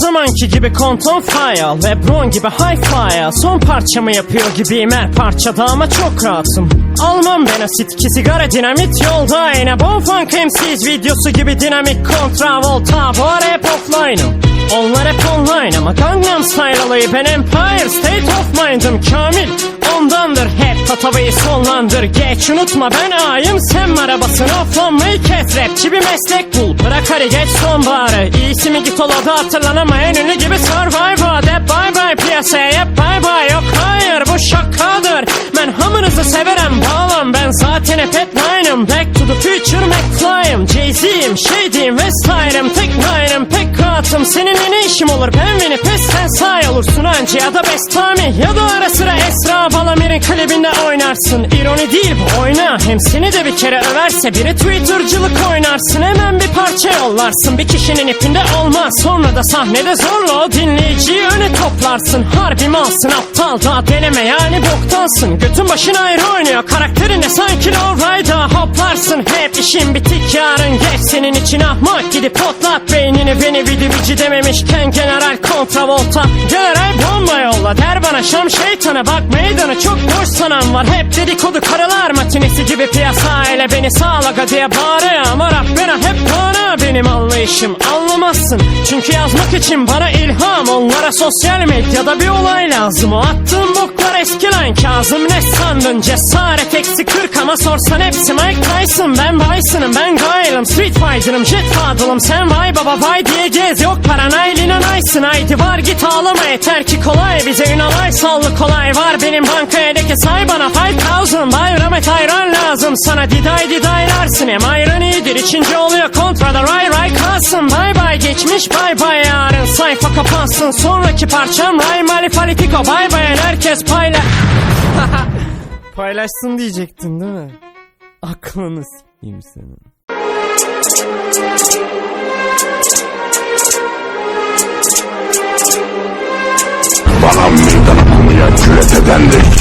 zamanki gibi konton file Lebron gibi high flyer Son parçamı yapıyor gibiyim her parçada ama çok rahatım. Almam ben asit ki sigara dinamit yolda yine Bon funk MC's videosu gibi dinamik kontra volta Bu ara hep offline'ım. Onlar hep online ama Gangnam Style alayı ben Empire State of Mind'ım Kamil. Ondandır hep tatavayı sonlandır. Geç unutma ben ayım sen arabasını offlanmayı kes Rapçi bir meslek bul. Bırak hadi geç sonbaharı İyisi mi git ol adı hatırlanamayan ünlü gibi Survivor De bye bye piyasaya. Hep bye bye Yok hayır bu şakadır. Ben hamınızı severim bağlam. Ben zaten hep headline'ım. Back to the future McFly'ım Jay-Z'yim şeydiyim Westine'ım Tek nine'ım pek rahatım Seninle ne işim olur? Ben beni pes sen say olursun anca. Ya da Bestami ya da ara sıra Esra Balamir'in klibinde oynarsın. İroni değil bu oyna. Hem seni de bir kere överse biri Twitter'cılık oynarsın. Hemen bir parça yollarsın. Bir kişinin ipinde olmaz. Sonra da sahnede zorla o dinleyiciyi öne toplarsın. Harbi malsın aptal daha deneme. Yani boktansın. Götün başın ayrı oynuyor. Karakterine sanki Lowrider hoplarsın. Hep işin bitik yarın geç senin için ahmak Gidip potlat beynini. Beni vidi vici dememişken General kontravolta. General bomba yolla. Der bana Şam şeytanı bak meydanı çok boş sanan var. Hep dedikodu karılar matinesi gibi piyasa. İle beni sağlaga diye bağırıyor Ama rap bana hep bana benim anlayışım. Anlamazsın. Çünkü yazmak için bana ilham. Onlara sosyal medyada bir olay lazım. O attığım boklar eski lan Kazım ne sandın? Cesaret eksi 40 ama sorsan hepsi Mike Tyson Ben Bison'ım ben Gail'ım Street Fighter'ım Jet Fadıl'ım. Sen vay baba vay diye gez yok paran Aylin anaysın haydi var git ağlama. Yeter ki kolay. Bize Ünalay sallı kolay. Var benim bankaya de say bana. 5000 Bayram et ayran lazım. Sana diday didaylarsın Hem ayran iyidir içince oluyor ray kalsın Bay bay geçmiş bay bay yarın. Sayfa kapansın. Sonraki parçam ray malifalitiko bay bayan herkes payla Paylaşsın diyecektin değil mi? Aklını s**eyim senin. Bana meydan okumaya cüret edendir